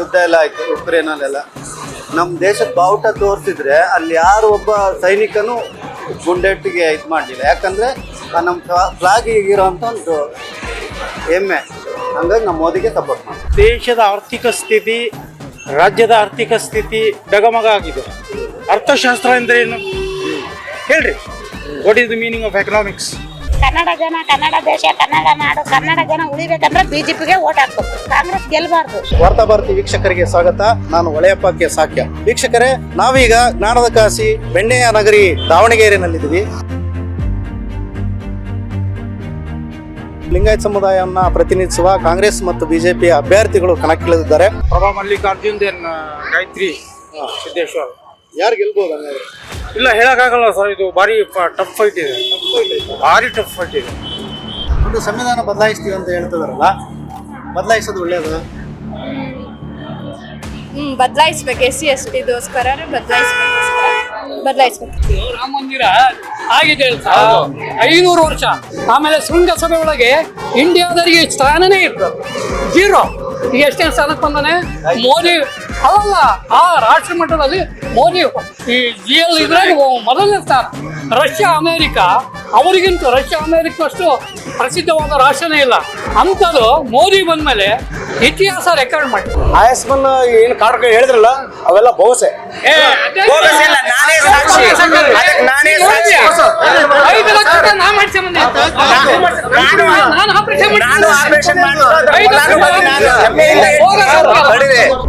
ಯುದ್ಧ ಎಲ್ಲ ಆಯ್ತು ಉಕ್ರೇನಲ್ಲೆಲ್ಲ ನಮ್ಮ ದೇಶದ ಬಾವುಟ ತೋರಿಸಿದ್ರೆ ಅಲ್ಲಿ ಯಾರು ಒಬ್ಬ ಸೈನಿಕನು ಗುಂಡೆಟ್ಟಿಗೆ ಇದು ಮಾಡಲಿಲ್ಲ. ಯಾಕಂದ್ರೆ ನಮ್ಮ ಫ್ಲಾಗ್ ಈಗಿರೋಂಥ ಒಂದು ಹೆಮ್ಮೆ. ಹಂಗಾಗಿ ನಮ್ಮ ಮೋದಿಗೆ ಸಪೋರ್ಟ್ ಮಾಡಿ ದೇಶದ ಆರ್ಥಿಕ ಸ್ಥಿತಿ ರಾಜ್ಯದ ಆರ್ಥಿಕ ಸ್ಥಿತಿ ಡಗಮಗ ಆಗಿದೆ. ಅರ್ಥಶಾಸ್ತ್ರ ಅಂದ್ರೆ ಏನು? ಹೇಳ್ರಿ. What is the meaning of economics Kannada ಜನ ಕನ್ನಡ ದೇಶ ಕನ್ನಡ ನಾಡು ಕನ್ನಡ ಜನ ಉಳಿಬೇಕಂದ್ರೆ ಬಿಜೆಪಿಗೆ ಓಟ್ ಹಾಕ್ಬೇಕು. ಕಾಂಗ್ರೆಸ್ ಗೆಲ್ಬಾರ್ದು. ವಾರ್ತಾ ಭಾರತಿ ವೀಕ್ಷಕರಿಗೆ ಸ್ವಾಗತ. ನಾನು ಒಳೆಯಪ್ಪ ಕೆ ಸಾಕ್ಯ. ವೀಕ್ಷಕರೇ ನಾವೀಗ ಜ್ಞಾನದ ಕಾಸಿ ಬೆಣ್ಣೆಯ ನಗರಿ ದಾವಣಗೆರೆನಲ್ಲಿದ್ದೀವಿ. ಲಿಂಗಾಯತ್ ಸಮುದಾಯವನ್ನ ಪ್ರತಿನಿಧಿಸುವ ಕಾಂಗ್ರೆಸ್ ಮತ್ತು ಬಿಜೆಪಿ ಅಭ್ಯರ್ಥಿಗಳು ಕಣಕ್ಕಿಳಿದಿದ್ದಾರೆ. ಪ್ರಭಾ ಮಲ್ಲಿಕಾರ್ಜುನ್ ದೆನ್ ಗಾಯತ್ರಿ ಸಿದ್ದೇಶ್ವರ್. ಯಾರು ಗೆಲ್ಬಹುದು ಹಂಗಾದ್ರೆ ಇಲ್ಲ ಹೇಳಕ್ಕಾಗಲ್ಲ ಸರ್ ಇದು ಭಾರಿ ಟಫ್ ಫೈಟ್ ಇದೆ. ಭಾರಿ ಟಫ್ ಫೈಟ್ ಇದೆ. ಒಂದು ಸಂವಿಧಾನ ಬದಲಾಯಿಸ್ತೀವಿ ಅಂತ ಹೇಳ್ತಿದಾರಲ್ಲ ಬದಲಾಯಿಸೋದು ಒಳ್ಳೇದು? ಹ್ಮ್ ಬದಲಾಯಿಸ್ಬೇಕು. ಎಸ್ ಸಿ ಎಸ್ ಟಿಗೋಸ್ಕರ ಬದಲಾಯಿಸ್ಬೇಕು. ಬದಲಾಯಿಸ್ಬೇಕು. ರಾಮ ಮಂದಿರ ಆಗಿದೆ ಐನೂರು ವರ್ಷ. ಆಮೇಲೆ ಶೃಂಗಸಭೆ ಒಳಗೆ ಇಂಡಿಯಾದವರಿಗೆ ಸ್ಥಾನನೇ ಇತ್ತು. ಜೀರೋ ಈಗ ಎಷ್ಟೇ ಸ್ಥಾನಕ್ಕೆ ಬಂದಾನೆ? ಮೋದಿ. ಅಲ್ಲ ಆ ರಾಷ್ಟ್ರ ಮಟ್ಟದಲ್ಲಿ ಮೋದಿ ಈ ಜಿ ಎಲ್ ಇದ್ರಾಗ ಮೊದಲನೇ ಸ್ಥಾನ ರಷ್ಯಾ ಅಮೇರಿಕ. ಅವರಿಗಿಂತ ರಷ್ಯಾ ಅಮೇರಿಕಷ್ಟು ಪ್ರಸಿದ್ಧವಾದ ರಾಷ್ಟ್ರನೇ ಇಲ್ಲ. ಅಂಥದ್ದು ಮೋದಿ ಬಂದ್ಮೇಲೆ ಇತಿಹಾಸ ರೆಕಾರ್ಡ್ ಮಾಡಿ ಆಯಸ್ಮನ್ ಏನು ಕಾರ್ಡ್ ಹೇಳಿದ್ರಲ್ಲ ಅವೆಲ್ಲ ಬಹುಸೆ.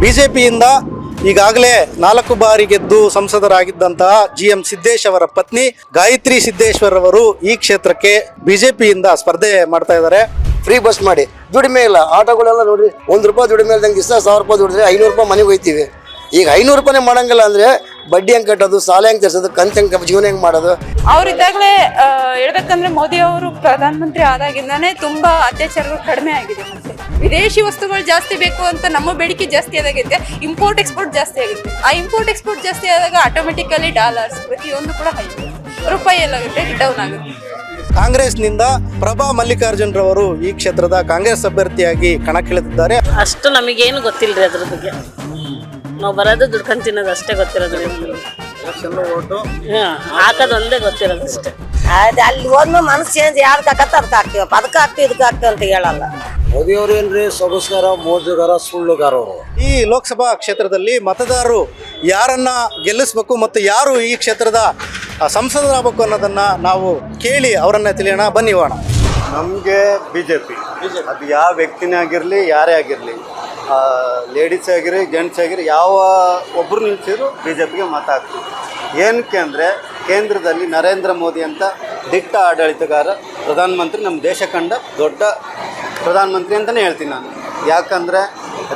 ಬಿಜೆಪಿಯಿಂದ ಈಗಾಗಲೇ ನಾಲ್ಕು ಬಾರಿ ಗೆದ್ದು ಸಂಸದರಾಗಿದ್ದಂತಹ ಜಿ ಎಂ ಸಿದ್ದೇಶ್ ಅವರ ಪತ್ನಿ ಗಾಯತ್ರಿ ಸಿದ್ದೇಶ್ವರ್ ಅವರು ಈ ಕ್ಷೇತ್ರಕ್ಕೆ ಬಿಜೆಪಿಯಿಂದ ಸ್ಪರ್ಧೆ ಮಾಡ್ತಾ ಇದ್ದಾರೆ. ಫ್ರೀ ಬಸ್ ಮಾಡಿ. ದುಡಿಮೆ ಇಲ್ಲ. ಆಟೋಗಳೆಲ್ಲ ನೋಡಿ ಒಂದು ರೂಪಾಯಿ ದುಡಿಮೆ ಇಲ್ದಂಗೆ ದಿವಸ ಸಾವಿರ ರೂಪಾಯಿ ದುಡಿದ್ರೆ ಐನೂರು ರೂಪಾಯಿ ಮನೆಗೆ ಹೋಯ್ತೀವಿ. ಈಗ ಐನೂರು ರೂಪಾಯಿ ಮಾಡಂಗಿಲ್ಲ ಅಂದ್ರೆ ಬಡ್ಡಿ ಹೆಂಗ್ ಕಟ್ಟೋದು ಸಾಲ ಹೆಂಗ್ ತರಿಸೋದು ಕಂತ ಹೆಂಗ್ ಜೀವನ ಹೆಂಗ್ ಮಾಡೋದು? ಅವ್ರಿದ್ದಾಗಲೇ ಹೇಳ್ಬೇಕಂದ್ರೆ ಮೋದಿ ಅವರು ಪ್ರಧಾನಮಂತ್ರಿ ಆದಾಗಿಂದಾನೇ ತುಂಬಾ ಅತ್ಯಾಚಾರಗಳು ಕಡಿಮೆ ಆಗಿದೆ ಮತ್ತೆ. ವಿದೇಶಿ ವಸ್ತುಗಳು ಜಾಸ್ತಿ ಬೇಕು ಅಂತ ನಮ್ಮ ಬೇಡಿಕೆ ಜಾಸ್ತಿ ಆದಾಗಿದೆ ಇಂಪೋರ್ಟ್ ಎಕ್ಸ್ಪೋರ್ಟ್ ಜಾಸ್ತಿ ಆಗುತ್ತೆ. ಆ ಇಂಪೋರ್ಟ್ ಎಕ್ಸ್ಪೋರ್ಟ್ ಜಾಸ್ತಿ ಆದಾಗ ಆಟೋಮೆಟಿಕಲಿ ಡಾಲರ್ಸ್ ಪ್ರತಿಯೊಂದು ಕೂಡ ಹೈ ರೂಪಾಯಿ ಎಲ್ಲಾಗುತ್ತೆ ಡೌನ್ ಆಗುತ್ತೆ. ಕಾಂಗ್ರೆಸ್ನಿಂದ ಪ್ರಭಾ ಮಲ್ಲಿಕಾರ್ಜುನ್ ರವರು ಈ ಕ್ಷೇತ್ರದ ಕಾಂಗ್ರೆಸ್ ಅಭ್ಯರ್ಥಿಯಾಗಿ ಕಣಕ್ಕಿಳಿದಿದ್ದಾರೆ. ಅಷ್ಟು ನಮಗೇನು ಗೊತ್ತಿಲ್ರಿ ಅದ್ರ ಬಗ್ಗೆ. ನಾವು ಬರೋದು ದುಡ್ಕೊಂಡು ತಿನ್ನೋದು ಅಷ್ಟೇ ಗೊತ್ತಿರೋದು ಹಾಂ ಹಾಕೋದು ಒಂದೇ ಗೊತ್ತಿರೋದು ಅಷ್ಟೇ. ಅದು ಅಲ್ಲಿ ಒಂದು ಮನಸ್ಸು ಚೇಂಜ್ ಯಾವ್ದಕ್ಕೆ ಹಾಕತ್ತ ಅದಕ್ಕೆ ಹಾಕ್ತೀವಪ್ಪ ಅದಕ್ಕೆ ಹಾಕ್ತೀವಿ ಇದಕ್ಕೆ ಹಾಕ್ತೀವಿ ಅಂತ ಹೇಳಲ್ಲ. ಮೋದಿ ಅವ್ರು ಏನ್ರಿ? ಸೊಗಸ್ಗಾರ ಮೋಜುಗಾರ ಸುಳ್ಳುಗಾರ ಅವರು ಈ ಲೋಕಸಭಾ ಕ್ಷೇತ್ರದಲ್ಲಿ ಮತದಾರರು ಯಾರನ್ನ ಗೆಲ್ಲಿಸ್ಬೇಕು ಮತ್ತು ಯಾರು ಈ ಕ್ಷೇತ್ರದ ಆ, ಸಂಸದರಾಗಬೇಕು ಅನ್ನೋದನ್ನ ನಾವು ಕೇಳಿ ಅವರನ್ನ ತಿಳಿಯೋಣ. ಬನ್ನಿ ಹೋಣ ನಮಗೆ ಬಿ ಜೆ ಪಿ ಅದು ಯಾವ ವ್ಯಕ್ತಿನೇ ಆಗಿರಲಿ ಯಾರೇ ಆಗಿರಲಿ ಲೇಡೀಸ್ ಆಗಿರಿ ಜೆಂಟ್ಸ್ ಆಗಿರಿ, ಯಾವ ಒಬ್ಬರು ನಿಲ್ಸಿದ್ರು ಬಿ ಜೆ ಪಿಗೆ ಮತ ಏನಕ್ಕೆ ಅಂದರೆ ಕೇಂದ್ರದಲ್ಲಿ ನರೇಂದ್ರ ಮೋದಿ ಅಂತ ದಿಟ್ಟ ಆಡಳಿತಗಾರ, ಪ್ರಧಾನಮಂತ್ರಿ ನಮ್ಮ ದೇಶ ಕಂಡ ದೊಡ್ಡ ಪ್ರಧಾನಮಂತ್ರಿ ಅಂತಲೇ ಹೇಳ್ತೀನಿ ನಾನು. ಯಾಕಂದರೆ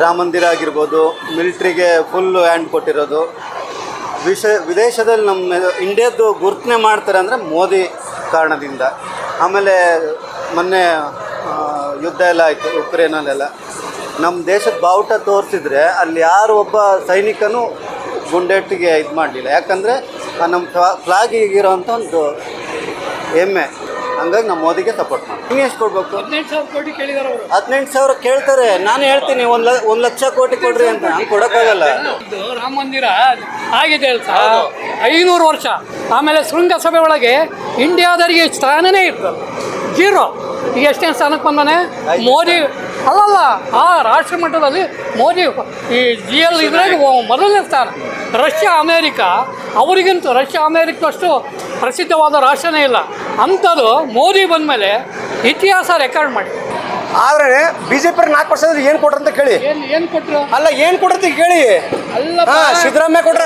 ರಾಮ ಮಂದಿರ ಆಗಿರ್ಬೋದು, ಮಿಲಿಟ್ರಿಗೆ ಫುಲ್ಲು ಹ್ಯಾಂಡ್ ಕೊಟ್ಟಿರೋದು. ವಿಶ, ವಿದೇಶದಲ್ಲಿ ನಮ್ಮ ಇಂಡಿಯಾದ್ದು ಗುರ್ತನೆ ಮಾಡ್ತಾರೆ ಅಂದರೆ ಮೋದಿ ಕಾರಣದಿಂದ. ಆಮೇಲೆ ಮೊನ್ನೆ ಯುದ್ಧ ಎಲ್ಲ ಆಯಿತು ಉಕ್ರೇನಲ್ಲೆಲ್ಲ ನಮ್ಮ ದೇಶದ ಬಾವುಟ ತೋರಿಸಿದ್ರೆ ಅಲ್ಲಿ ಯಾರು ಒಬ್ಬ ಸೈನಿಕನು ಗುಂಡೆಟ್ಟಿಗೆ ಇದು ಮಾಡಲಿಲ್ಲ. ಯಾಕಂದರೆ ನಮ್ಮ ಫ್ಲಾಗ್ ಈಗಿರೋವಂಥ ಒಂದು ಹೆಮ್ಮೆ. ಹಂಗಾಗಿ ನಮ್ಮ ಮೋದಿಗೆ ಸಪೋರ್ಟ್ ಮಾಡಿ ನೀವು ಎಷ್ಟು ಕೊಡ್ಬೇಕು? ಹದಿನೆಂಟು ಸಾವಿರ ಕೋಟಿ ಕೇಳಿದಾರೆ ಅವರು. ಹದಿನೆಂಟು ಸಾವಿರ ಕೇಳ್ತಾರೆ. ನಾನು ಹೇಳ್ತೀನಿ ಒಂದು ಲ ಒಂದು ಲಕ್ಷ ಕೋಟಿ ಕೊಡ್ರಿ ಅಂತ. ನಾನು ಕೊಡೋಕ್ಕಾಗಲ್ಲ. ರಾಮ ಮಂದಿರ ಆಗಿದೆ ಐನೂರು ವರ್ಷ. ಆಮೇಲೆ ಶೃಂಗಸಭೆ ಒಳಗೆ ಇಂಡಿಯಾದವರಿಗೆ ಸ್ಥಾನನೇ ಇರ್ತದೆ. ಜೀರೋ ಈಗ ಎಷ್ಟೇ ಸ್ಥಾನಕ್ಕೆ ಬಂದಾನೆ? ಮೋದಿ ಅಲ್ಲಲ್ಲ, ಆ ರಾಷ್ಟ್ರ ಮಟ್ಟದಲ್ಲಿ ಮೋದಿ ಈ ಜಿ ಎಲ್ ಇದ್ರಾಗ ಮೊದಲನೇ ಸ್ಥಾನ. ರಷ್ಯಾ, ಅಮೇರಿಕ, ಅವರಿಗಿಂತ ರಷ್ಯಾ ಅಮೇರಿಕಷ್ಟು ಪ್ರಸಿದ್ಧವಾದ ರಾಷ್ಟ್ರನೇ ಇಲ್ಲ. ಅಂಥದ್ದು ಮೋದಿ ಬಂದಮೇಲೆ ಇತಿಹಾಸ ರೆಕಾರ್ಡ್ ಮಾಡಿ. ಆದ್ರೆ ಬಿಜೆಪಿ ನಾಲ್ಕು ವರ್ಷ ಏನ್ ಕೊಟ್ರ ಅಂತ ಕೇಳಿ ಏನು ಏನು ಕೊಟ್ಟರು ಅಲ್ಲ ಏನ್ ಕೊಡ್ರಿ ಕೇಳಿ. ಹಾ ಸಿದ್ದರಾಮಯ್ಯ ಕೊಟ್ರ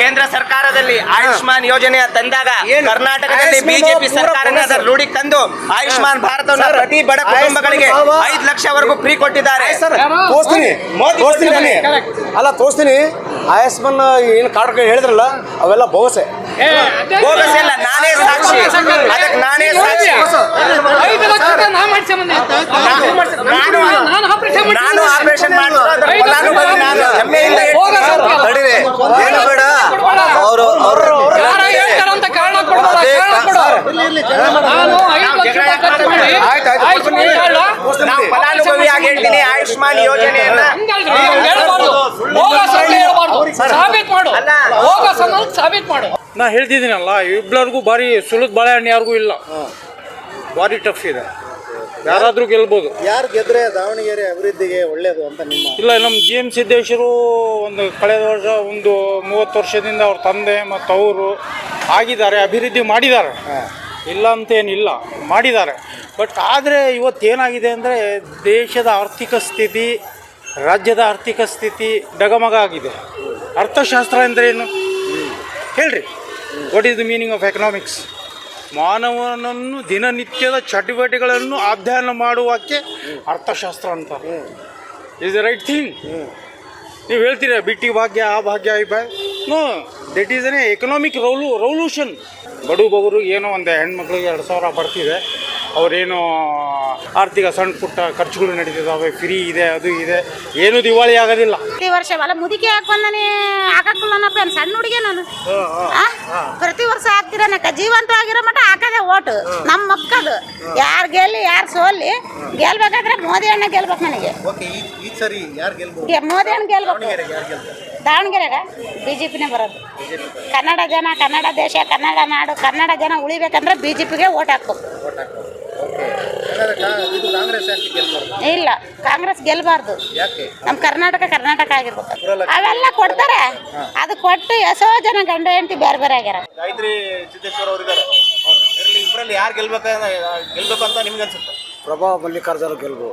ಕೇಂದ್ರ ಸರ್ಕಾರದಲ್ಲಿ ಆಯುಷ್ಮಾನ್ ಯೋಜನೆ ತಂದಾಗ ಏನು? ಕರ್ನಾಟಕದಲ್ಲಿ ಬಿಜೆಪಿ ಸರ್ಕಾರ ರೂಢಿ ತಂದು ಆಯುಷ್ಮಾನ್ ಭಾರತ ಪ್ರತಿ ಬಡ ಕುಟುಂಬಗಳಿಗೆ ಐದು ಲಕ್ಷ ಐದು ಲಕ್ಷವರೆಗೂ ಫ್ರೀ ಕೊಟ್ಟಿದ್ದಾರೆ ಸರ್ ತೋರಿಸ್ತೀನಿ ತೋರಿಸ್ತೀನಿ ಬನ್ನಿ ಅಲ್ಲ ತೋರಿಸ್ತೀನಿ ಆಯುಷ್ಮಾನ್ ಏನು ಕಾರ್ಡ್ ಹೇಳಿದ್ರಲ್ಲ ಅವೆಲ್ಲ ಬೋಸೆ ಬೋಸೆ ಅಲ್ಲ ನಾನೇ ಸಾಕ್ಷಿ. ಅದಕ್ಕೆ ನಾನೇ ಸಾಕ್ಷಿ. ನಾನು ಆಪರೇಷನ್ ಏನು ಬೇಡ ಅವರು ಅವರು ಫಲಾನುಭವಿಯಾಗಿ ಹೇಳ್ತೀನಿ ಆಯುಷ್ಮಾನ್ ಯೋಜನೆಯನ್ನ ನಾ ಹೇಳ್ತಿದ್ದೀನಲ್ಲ ಇಬ್ಬರಿಗೂ ಬಾರಿ ಸುಲಭ ಬಾಳೆಹಣ್ಣು ಯಾರಿಗೂ ಇಲ್ಲ. ಭಾರಿ ಟಫ್ ಇದೆ. ಯಾರಾದರೂ ಗೆಲ್ಬೋದು. ಯಾರು ಗೆದ್ರೆ ದಾವಣಗೆರೆ ಅಭಿವೃದ್ಧಿಗೆ ಒಳ್ಳೇದು ಅಂತ ನಿಮ್ಮ ಇಲ್ಲ ನಮ್ಮ ಜಿ ಎಂ ಸಿದ್ದೇಶ್ವರು ಒಂದು ಕಳೆದ ವರ್ಷ ಒಂದು ಮೂವತ್ತು ವರ್ಷದಿಂದ ಅವ್ರ ತಂದೆ ಮತ್ತು ಅವರು ಆಗಿದ್ದಾರೆ ಅಭಿವೃದ್ಧಿ ಮಾಡಿದ್ದಾರೆ. ಇಲ್ಲ ಅಂತೇನಿಲ್ಲ ಮಾಡಿದ್ದಾರೆ. ಬಟ್ ಆದರೆ ಇವತ್ತೇನಾಗಿದೆ ಅಂದರೆ ದೇಶದ ಆರ್ಥಿಕ ಸ್ಥಿತಿ ರಾಜ್ಯದ ಆರ್ಥಿಕ ಸ್ಥಿತಿ ಡಗಮಗ ಆಗಿದೆ. ಅರ್ಥಶಾಸ್ತ್ರ ಅಂದ್ರೇನು ಹೇಳ್ರಿ. What is the meaning of economics ಮಾನವನನ್ನು ದಿನನಿತ್ಯದ ಚಟುವಟಿಕೆಗಳನ್ನು ಅಧ್ಯಯನ ಮಾಡುವಕ್ಕೆ ಅರ್ಥಶಾಸ್ತ್ರ ಅಂತ. ಇಸ್ ದ ರೈಟ್ ಥಿಂಗ್ ನೀವು ಹೇಳ್ತೀರಾ, ಬಿಟ್ಟಿ ಭಾಗ್ಯ, ಆ ಭಾಗ್ಯ, ಈ ಭಾಗ್ಯ? No that is an economic ರೌಲು revolution ಬಡು ಬಗುರು ಏನೋ ಒಂದು ಹೆಣ್ಮಕ್ಳಿಗೆ ಎರಡು ಸಾವಿರ ಬರ್ತಿದೆ. ಅವರೇನೋ ಆರ್ಥಿಕ ಸಣ್ಣ ಪುಟ್ಟ ಖರ್ಚುಗಳು ನಡೀತಿದ್ದಾವೆ ಫ್ರೀ ಇದೆ ಅದು ಇದೆ. ಏನು ದಿವಾಳಿ ಆಗೋದಿಲ್ಲ. ಪ್ರತಿ ವರ್ಷ ಅಲ್ಲ ಮುದುಕಿ ಹಾಕಿ ಬಂದಾನೆ ಹಾಕಕ್ಕಲ್ಲನಪ್ಪ ಏನು ಸಣ್ಣ ಹುಡುಗಿ ನಾನು? ಪ್ರತಿ ವರ್ಷ ಹಾಕ್ತಿರನಕ್ಕ ಜೀವಂತ ಆಗಿರೋ ಮಟ್ಟ ಹಾಕದೆ ಓಟು. ನಮ್ಮ ಮಕ್ಕಳು. ಯಾರು ಗೆಲ್ಲಿ ಯಾರು ಸೋಲಿ ಗೆಲ್ಬೇಕಾದ್ರೆ ಮೋದಿ ಅಣ್ಣ ಗೆಲ್ಬೇಕು ನನಗೆ ಮೋದಿ ಅಣ್ಣ ಗೆಲ್ಬೇಕು. ದಾವಣಗೆರೆ ದಾವಣಗೆರೆಗ ಬಿ ಜೆ ಪಿನೇ ಬರೋದು. ಕನ್ನಡ ಜನ ಕನ್ನಡ ದೇಶ ಕನ್ನಡ ನಾಡು ಕನ್ನಡ ಜನ ಉಳಿಬೇಕಂದ್ರೆ ಬಿ ಜೆ ಪಿಗೆ ಓಟ್ ಹಾಕ್ಬೇಕು. ಇಲ್ಲ ಕಾಂಗ್ರೆಸ್ ಗೆಲ್ಬಾರ್ದು. ಯಾಕೆ? ನಮ್ಮ ಕರ್ನಾಟಕ ಕರ್ನಾಟಕ ಆಗಿರ್ಬೇಕು. ಅವೆಲ್ಲ ಕೊಡ್ತಾರೆ. ಅದು ಕೊಟ್ಟು ಎಷ್ಟೋ ಜನ ಗಂಡ ಹೆಂಡತಿ ಬೇರೆ ಬೇರೆ ಆಗ್ಯಾರ ಇಬ್ಬರಲ್ಲಿ ಯಾರು ಗೆಲ್ಬೇಕು ಗೆಲ್ಬೇಕು ಅಂತ ನಿಮ್ಗೆ ಅನ್ಸುತ್ತೆ? ಪ್ರಭಾ ಮಲ್ಲಿಕಾರ್ಜುನ ಗೆಲ್ಬೇಕು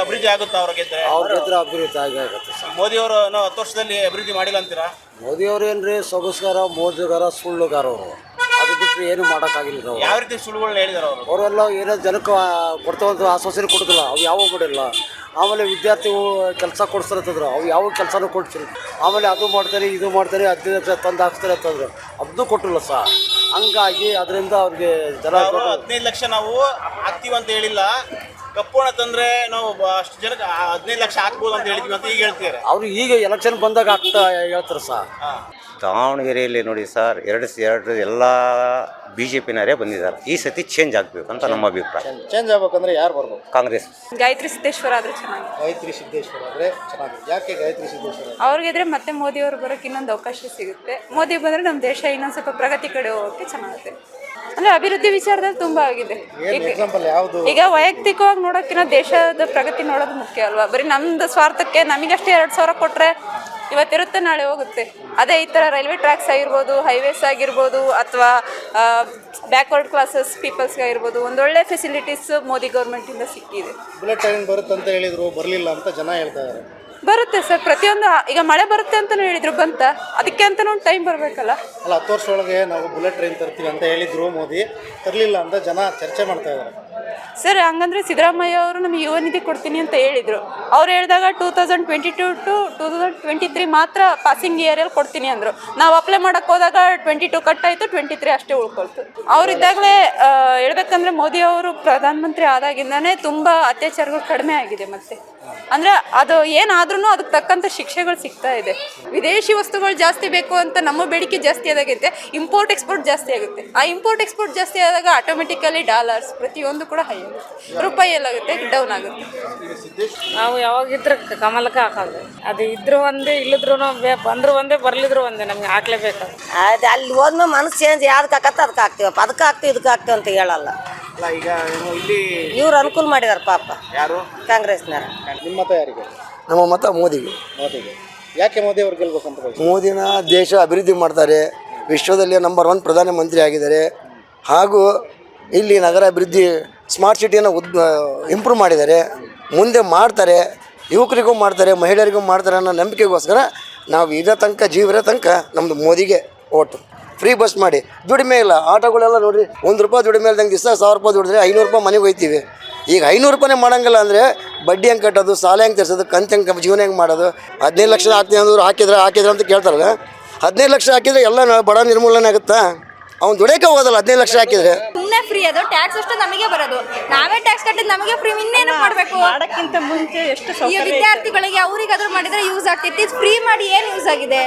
ಅಭಿವೃದ್ಧಿ ಆಗುತ್ತಾ ಅವ್ರ ಗೆದ್ರೆ? ಅವ್ರ ಗೆದ್ರೆ ಅಭಿವೃದ್ಧಿ ಆಗಿ ಆಗುತ್ತೆ ಮೋದಿ ಅವರು ಹತ್ತು ವರ್ಷದಲ್ಲಿ ಅಭಿವೃದ್ಧಿ ಮಾಡಿಲ್ಲ ಅಂತೀರಾ? ಮೋದಿ ಅವ್ರು ಏನ್ರಿ ಸೊಗಸ್ಗಾರ ಮೋಜುಗಾರ ಸುಳ್ಳುಗಾರ ಅವರು ಅದು ಬಿಟ್ಟರೆ ಏನು ಮಾಡೋಕ್ಕಾಗಿಲ್ಲ ನಾವು ಯಾವ ರೀತಿ ಸುಳ್ಳುಗಳನ್ನ ಹೇಳಿದಾರೆ ಅವರು? ಅವರೆಲ್ಲ ಏನೋ ಜನಕ್ಕೆ ಕೊಡ್ತಾವಂತ ಆಶ್ವಾಸನೆ ಕೊಡೋದಿಲ್ಲ. ಅವು ಯಾವ ಕೊಡಿಲ್ಲ ಆಮೇಲೆ ವಿದ್ಯಾರ್ಥಿಗಳು ಕೆಲಸ ಕೊಡ್ಸಿರತ್ತಂದ್ರು ಅವು ಯಾವ ಕೆಲಸನೂ ಕೊಡ್ಸಿಲ್ಲ. ಆಮೇಲೆ ಅದು ಮಾಡ್ತಾರೆ ಇದು ಮಾಡ್ತಾರೆ ಹದಿನೈದು ಲಕ್ಷ ತಂದು ಹಾಕ್ತಾರೆ ಅಂತಂದ್ರು. ಅದನ್ನೂ ಕೊಟ್ಟಿಲ್ಲ ಸರ್ ಹಂಗಾಗಿ ಅದರಿಂದ ಅವ್ರಿಗೆ ಜನ ಹದಿನೈದು ಲಕ್ಷ ನಾವು ಹಾಕ್ತೀವಿ ಅಂತ ಹೇಳಿಲ್ಲ. ಕಪ್ಪು ಹಣ ತಂದ್ರೆ ನಾವು ಅಷ್ಟು ಜನಕ್ಕೆ ಹದಿನೈದು ಲಕ್ಷ ಹಾಕ್ಬೋದು ಅಂತ ಹೇಳಿದ್ವಿ ಅಂತ ಈಗ ಹೇಳ್ತಿದ್ದಾರೆ. ಅವರು ಈಗ ಎಲೆಕ್ಷನ್ ಬಂದಾಗ ಆಗ್ತಾ ಹೇಳ್ತಾರೆ ಸರ್. ದಾವಣಗೆರೆಯಲ್ಲಿ ನೋಡಿ ಸರ್ ಎರಡು ಎರಡು ಎಲ್ಲ ಬಿ ಜೆ ಪಿನವರೇ ಬಂದಿದ್ದಾರೆ. ಈ ಸತಿ ಚೇಂಜ್ ಆಗಬೇಕು ಅಂತ ನಮ್ಮ ಅಭಿಪ್ರಾಯ. ಚೇಂಜ್ ಆಗ್ಬೇಕಂದ್ರೆ ಯಾರು ಬರ್ಬೇಕು? ಕಾಂಗ್ರೆಸ್. ಗಾಯತ್ರಿ ಸಿದ್ದೇಶ್ವರ ಆದ್ರೆ ಚೆನ್ನಾಗಿ ಗಾಯತ್ರಿ ಸಿದ್ದೇಶ್ವರ ಆದ್ರೆ ಚೆನ್ನಾಗಿ ಯಾಕೆ ಗಾಯತ್ರಿ ಸಿದ್ದೇಶ್ವರ? ಅವ್ರಿಗಿದ್ರೆ ಮತ್ತೆ ಮೋದಿ ಅವರು ಬರೋಕೆ ಇನ್ನೊಂದು ಅವಕಾಶ ಸಿಗುತ್ತೆ. ಮೋದಿ ಬಂದ್ರೆ ನಮ್ಮ ದೇಶ ಇನ್ನೊಂದು ಸ್ವಲ್ಪ ಪ್ರಗತಿ ಕಡೆ ಹೋಗೋಕೆ ಚೆನ್ನಾಗುತ್ತೆ. ಅಂದ್ರೆ ಅಭಿವೃದ್ಧಿ ವಿಚಾರದಲ್ಲಿ ತುಂಬಾ ಆಗಿದೆ. ಈಗ- ವೈಯಕ್ತಿಕವಾಗಿ ನೋಡೋಕ್ಕಿಂತ ದೇಶದ ಪ್ರಗತಿ ನೋಡೋದು ಮುಖ್ಯ ಅಲ್ವಾ? ಬರೀ ನಮ್ದು ಸ್ವಾರ್ಥಕ್ಕೆ ನಮಗಷ್ಟೇ ಎರಡು ಸಾವಿರ ಕೊಟ್ರೆ ಇವತ್ತಿರುತ್ತೆ ನಾಳೆ ಹೋಗುತ್ತೆ. ಅದೇ ಈ ಥರ ರೈಲ್ವೆ ಟ್ರ್ಯಾಕ್ಸ್ ಆಗಿರ್ಬೋದು ಹೈವೇಸ್ ಆಗಿರ್ಬೋದು ಅಥವಾ ಬ್ಯಾಕ್ವರ್ಡ್ ಕ್ಲಾಸಸ್ ಪೀಪಲ್ಸ್ಗೆ ಆಗಿರ್ಬೋದು ಒಂದೊಳ್ಳೆ ಫೆಸಿಲಿಟೀಸ್ ಮೋದಿ ಗೌರ್ಮೆಂಟಿಂದ ಸಿಕ್ಕಿದೆ. ಬುಲೆಟ್ ಟ್ರೈನ್ ಬರುತ್ತೆ ಅಂತ ಹೇಳಿದ್ರು ಬರಲಿಲ್ಲ ಅಂತ ಜನ ಹೇಳ್ತಾ ಇದ್ದಾರೆ. ಬರುತ್ತೆ ಸರ್ ಪ್ರತಿಯೊಂದು ಈಗ ಮಳೆ ಬರುತ್ತೆ ಅಂತ ಹೇಳಿದ್ರು ಬಂತ? ಅದಕ್ಕೆ ಅಂತ ಒಂದು ಟೈಮ್ ಬರಬೇಕಲ್ಲ? ಅಲ್ಲ ಹತ್ತು ವರ್ಷ ಒಳಗೆ ನಾವು ಬುಲೆಟ್ ಟ್ರೈನ್ ತರ್ತೀವಿ ಅಂತ ಹೇಳಿದ್ರು ಮೋದಿ. ತರಲಿಲ್ಲ ಅಂತ ಜನ ಚರ್ಚೆ ಮಾಡ್ತಾ ಇದ್ದಾರೆ. ಸರ್ ಹಂಗಂದ್ರೆ ಸಿದ್ದರಾಮಯ್ಯ ಅವರು ನಮಗೆ ಯುವ ನಿಧಿ ಕೊಡ್ತೀನಿ ಅಂತ ಹೇಳಿದ್ರು. ಅವ್ರು ಹೇಳಿದಾಗ two thousand twenty two to two thousand twenty three ಮಾತ್ರ ಪಾಸಿಂಗ್ ಇಯರಲ್ಲಿ ಕೊಡ್ತೀನಿ ಅಂದರು. ನಾವು ಅಪ್ಲೈ ಮಾಡಕ್ಕೆ ಹೋದಾಗ ಟ್ವೆಂಟಿ ಟು ಕಟ್ ಆಯಿತು ಟ್ವೆಂಟಿ ತ್ರೀ ಅಷ್ಟೇ ಉಳ್ಕೊಳ್ತು ಅವರಿದ್ದಾಗಲೇ ಹೇಳ್ಬೇಕಂದ್ರೆ ಮೋದಿ ಅವರು ಪ್ರಧಾನಮಂತ್ರಿ ಆದಾಗಿಂದನೇ ತುಂಬ ಅತ್ಯಾಚಾರಗಳು ಕಡಿಮೆ ಆಗಿದೆ ಮತ್ತೆ. ಅಂದರೆ ಅದು ಏನಾದ್ರೂ ಅದಕ್ಕೆ ತಕ್ಕಂಥ ಶಿಕ್ಷೆಗಳು ಸಿಗ್ತಾ ಇದೆ. ವಿದೇಶಿ ವಸ್ತುಗಳು ಜಾಸ್ತಿ ಬೇಕು ಅಂತ ನಮ್ಮ ಬೇಡಿಕೆ ಜಾಸ್ತಿ ಆದಾಗೈತೆ ಇಂಪೋರ್ಟ್ ಎಕ್ಸ್ಪೋರ್ಟ್ ಜಾಸ್ತಿ ಆಗುತ್ತೆ. ಆ ಇಂಪೋರ್ಟ್ ಎಕ್ಸ್ಪೋರ್ಟ್ ಜಾಸ್ತಿ ಆದಾಗ ಆಟೋಮೆಟಿಕಲಿ ಡಾಲರ್ಸ್ ಪ್ರತಿಯೊಂದು ಕೂಡ ಹೈ ಆಗುತ್ತೆ. ರೂಪಾಯಿ ಎಲ್ಲಾಗುತ್ತೆ ಡೌನ್ ಆಗುತ್ತೆ. ನಾವು ಯಾವಾಗಿದ್ರೆ ಕಮಲಕ್ಕೆ ಹಾಕೋದು. ಅದು ಇದ್ರು ಒಂದೇ ಇಲ್ಲದ್ರು ಬಂದ್ರು ಒಂದೇ ಬರ್ಲಿದ್ರು ಒಂದೇ ನಮ್ಗೆ ಹಾಕ್ಲೇಬೇಕು ಅದು ಅಲ್ಲಿ ಹೋದ್ಮೇಲೆ ಮನಸ್ಸು ಚೇಂಜ್ ಯಾವ್ದಕ್ಕೆ ಹಾಕತ್ತ ಅದಕ್ಕೆ ಹಾಕ್ತೀವಪ್ಪ. ಅದಕ್ಕೆ ಹಾಕ್ತೀವಿ ಇದಕ್ಕೆ ಹಾಕ್ತೀವಿ ಅಂತ ಹೇಳಲ್ಲ. ಅಲ್ಲ ಈಗ ಏನು ಇಲ್ಲಿ ಇವ್ರು ಅನುಕೂಲ ಮಾಡಿದಾರ ಪಾಪ. ಯಾರು? ಕಾಂಗ್ರೆಸ್ನವ್ರು. ನಿಮ್ಮ ಮತ ಯಾರಿಗೆ? ನಮ್ಮ ಮತ ಮೋದಿಗೆ. ಮೋದಿಗೆ. ಯಾಕೆ ಮೋದಿ ಅವ್ರು ಗೆಲ್ಬೇಕಂತ ಬಯಸ್ತೀರಿ? ಮೋದಿನ ದೇಶ ಅಭಿವೃದ್ಧಿ ಮಾಡ್ತಾರೆ. ವಿಶ್ವದಲ್ಲಿ ನಂಬರ್ ಒನ್ ಪ್ರಧಾನಮಂತ್ರಿ ಆಗಿದ್ದಾರೆ. ಹಾಗೂ ಇಲ್ಲಿ ನಗರ ಅಭಿವೃದ್ಧಿ ಸ್ಮಾರ್ಟ್ ಸಿಟಿಯನ್ನು ಉದ್ ಇಂಪ್ರೂವ್ ಮಾಡಿದ್ದಾರೆ. ಮುಂದೆ ಮಾಡ್ತಾರೆ. ಯುವಕರಿಗೂ ಮಾಡ್ತಾರೆ ಮಹಿಳೆಯರಿಗೂ ಮಾಡ್ತಾರೆ ಅನ್ನೋ ನಂಬಿಕೆಗೋಸ್ಕರ ನಾವು ಇರೋ ತನಕ ಜೀವಿರೋ ತನಕ ನಮ್ಮದು ಮೋದಿಗೆ ಓಟು. ಫ್ರೀ ಬಸ್ ಮಾಡಿ. ದುಡಿಮೆ ಇಲ್ಲ. ಆಟೋಗಳೆಲ್ಲ ನೋಡಿರಿ ಒಂದು ರೂಪಾಯಿ ದುಡಿಮೆ ಇಲ್ದಂಗೆ ದಿವಸ ಸಾವಿರ ರೂಪಾಯಿ ದುಡಿದ್ರೆ ಐನೂರು ರೂಪಾಯಿ ಮನೆಗೆ ಹೋಯ್ತೀವಿ. ಈಗ ಐನೂರು ರೂಪಾಯಿ ಮಾಡೋಂಗಿಲ್ಲ ಅಂದರೆ ಬಡ್ಡಿ ಹೆಂಗೆ ಕಟ್ಟೋದು, ಸಾಲ ಹೆಂಗೆ ತರಿಸೋದು, ಕಂತು ಹೆಂಗೆ ಜೀವನ ಹೆಂಗೆ ಮಾಡೋದು? ಹದಿನೈದು ಲಕ್ಷ ಹಾಕ್ತೀನಿ ಅಂದ್ರೆ ಹಾಕಿದ್ರೆ ಹಾಕಿದ್ರೆ ಅಂತ ಕೇಳ್ತಾರಲ್ಲ? ಹದಿನೈದು ಲಕ್ಷ ಹಾಕಿದ್ರೆ ಎಲ್ಲ ಬಡ ನಿರ್ಮೂಲನೆ ಆಗುತ್ತಾ? ಅವ್ನು ದುಡಿಯಕ್ಕೆ ಹೋಗೋದಲ್ಲ ಹದಿನೈದು ಲಕ್ಷ ಹಾಕಿದ್ರೆ. ಸುಮ್ಮನೆ ಫ್ರೀ ಅದು ಟ್ಯಾಕ್ಸ್ ಅಷ್ಟು ನಮಗೆ ಬರೋದು. ನಾವೇ ಟ್ಯಾಕ್ಸ್ ಕಟ್ಟಿದ್ ನಮಗೆ ಫ್ರೀ ಇನ್ನೇನು ಮಾಡಬೇಕು ಮಾಡೋಕ್ಕಿಂತ ಮುಂಚೆ ಎಷ್ಟು ಈ ವಿದ್ಯಾರ್ಥಿಗಳಿಗೆ ಅವ್ರಿಗಾದ್ರೂ ಮಾಡಿದ್ರೆ ಯೂಸ್ ಆಗ್ತೈತಿ ಫ್ರೀ ಮಾಡಿ ಏನು ಯೂಸ್ ಆಗಿದೆ?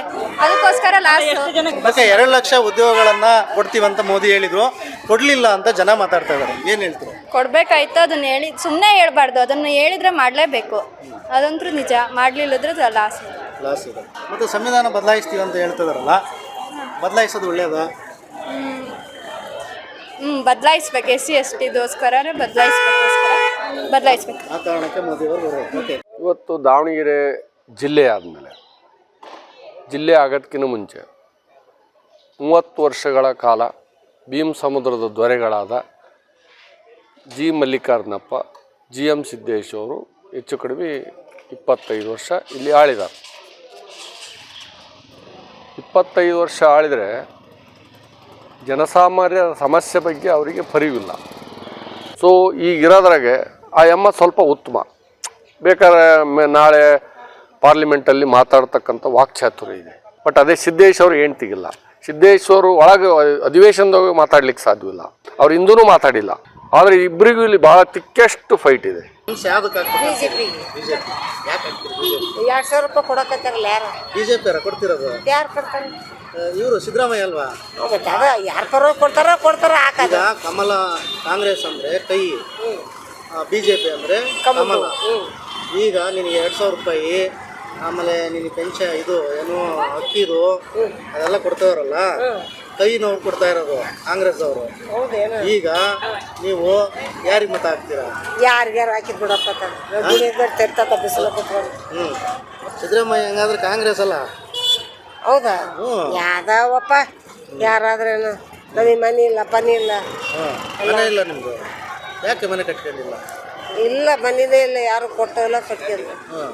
ಅದಕ್ಕೋಸ್ಕರ ಲಾಸ್ಟ್ ಮತ್ತೆ ಎರಡು ಲಕ್ಷ ಉದ್ಯೋಗಗಳನ್ನ ಕೊಡ್ತೀವಂತ ಮೋದಿ ಹೇಳಿದ್ರು. ಕೊಡ್ಲಿಲ್ಲ ಅಂತ ಜನ ಮಾತಾಡ್ತಾ ಇದ್ದಾರೆ. ಏನ್ ಹೇಳ್ತಾರೆ? ಕೊಡ್ಬೇಕಾಯ್ತು ಅದನ್ನ ಹೇಳಿ ಸುಮ್ಮನೆ ಹೇಳ್ಬಾರ್ದು. ಅದನ್ನು ಹೇಳಿದ್ರೆ ಮಾಡಲೇಬೇಕು. ಅದಂತೂ ನಿಜ. ಮಾಡಲಿಲ್ಲದ್ರೆ ಲಾಸ್ ಲಾಸ್ ಇದೆ. ಮತ್ತೆ ಸಂವಿಧಾನ ಬದಲಾಯಿಸ್ತೀವಿ ಅಂತ ಹೇಳ್ತಿದಾರಲ್ಲ ಬದಲಾಯಿಸೋದು ಒಳ್ಳೆಯದಾ ಹ್ಞೂ ಬದಲಾಯಿಸ್ಬೇಕು. ಎಸ್ ಸಿ ಎಸ್ ಟಿದೋಸ್ಕರನೇ ಬದಲಾಯಿಸ್ಬೇಕೋಸ್ಕರ. ಬದಲಾಯಿಸ್ಬೇಕು. ಆ ಕಾರಣಕ್ಕೆ ಮೋದಿಯವರು ಬರೋದು ಓಕೆ ಇವತ್ತು ದಾವಣಗೆರೆ ಜಿಲ್ಲೆ ಆದಮೇಲೆ ಜಿಲ್ಲೆ ಆಗೋದಕ್ಕಿಂತ ಮುಂಚೆ ಮೂವತ್ತು ವರ್ಷಗಳ ಕಾಲ ಭೀಮ್ ಸಮುದ್ರದ ದೊರೆಗಳಾದ G Mallikarjunappa G M Siddesh ಅವರು ಹೆಚ್ಚು ಕಡಿಮೆ ಇಪ್ಪತ್ತೈದು ವರ್ಷ ಇಲ್ಲಿ ಆಳಿದ್ದಾರೆ. ಇಪ್ಪತ್ತೈದು ವರ್ಷ ಆಳಿದರೆ ಜನಸಾಮಾನ್ಯರ ಸಮಸ್ಯೆ ಬಗ್ಗೆ ಅವರಿಗೆ ಪರಿವಿಲ್ಲ. ಸೊ ಈಗಿರೋದ್ರಾಗೆ ಆ ಎಮ್ಮ ಸ್ವಲ್ಪ ಉತ್ತಮ. ಬೇಕಾದ್ರೆ ಮೆ- ನಾಳೆ ಪಾರ್ಲಿಮೆಂಟಲ್ಲಿ ಮಾತಾಡ್ತಕ್ಕಂಥ ವಾಕ್ಚಾತುರ್ಯ ಇದೆ. ಬಟ್ ಅದೇ ಸಿದ್ದೇಶ್ ಅವರು ಹೆಂಡ್ತಿಗಿಲ್ಲ. ಸಿದ್ದೇಶ್ ಅವರು ಒಳಗೆ ಅಧಿವೇಶನದಾಗ ಮಾತಾಡ್ಲಿಕ್ಕೆ ಸಾಧ್ಯವಿಲ್ಲ. ಅವ್ರು ಹಿಂದೂ ಮಾತಾಡಿಲ್ಲ. ಆದರೆ ಇಬ್ಬರಿಗೂ ಇಲ್ಲಿ ಭಾಳ ತಿಕ್ಕೆಷ್ಟು ಫೈಟ್ ಇದೆ. ಬಿಜೆಪಿ. ಇವರು ಸಿದ್ದರಾಮಯ್ಯ ಅಲ್ವಾ? ಮತ್ತೆ ಅದ ಯಾರು ಪರ ಕೊಡ್ತಾರ ಕೊಡ್ತಾರ ಹಾಕದ. ಈಗ ಕಮಲ ಕಾಂಗ್ರೆಸ್ ಅಂದ್ರೆ ಕೈ ಬಿ ಜೆ ಪಿ ಅಂದರೆ ಕಮಲ. ಈಗ ನಿನಗೆ ಎರಡು ಸಾವಿರ ರೂಪಾಯಿ ಆಮೇಲೆ ನಿನಗೆ ಪೆನ್ಷನ್ ಇದು ಏನು ಅಕ್ಕಿದು ಅದೆಲ್ಲ ಕೊಡ್ತಾವ್ರಲ್ಲ? ಕೈ ನೋವು ಕೊಡ್ತಾ ಇರೋದು ಕಾಂಗ್ರೆಸ್ ಅವರು ಹೌದೇನು? ಈಗ ನೀವು ಯಾರಿಗೆ ಮತ ಹಾಕ್ತೀರಾ? ಯಾರಿಗ್ಯಾರು ಹಾಕಿದ್ ಬಿಡಪ್ಪ ತೆರ್ತತ ಬಿಸಿಲು ಕುತ್ಕೊಂಡು ಹ್ಞೂ ಸಿದ್ದರಾಮಯ್ಯ ಹಂಗಾದ್ರೆ ಕಾಂಗ್ರೆಸ್ ಅಲ್ಲ? ಹೌದಾ? ಯಾವ್ದವಪ್ಪ? ಯಾರಾದ್ರೇನು? ನಮಗೆ ಮನೆ ಇಲ್ಲ ಪನಿ ಇಲ್ಲ. ಮನೆ ಇಲ್ಲ ನಿಮ್ಮದು ಯಾಕೆ ಮನೆ ಕಟ್ಕೊಂಡಿಲ್ಲ? ಇಲ್ಲ ಬಂದಿದೆ ಇಲ್ಲ ಯಾರು ಕೊಟ್ಟಿಲ್ಲ. ಕಟ್ಕೊಂಡಿಲ್ಲ ಹಾಂ.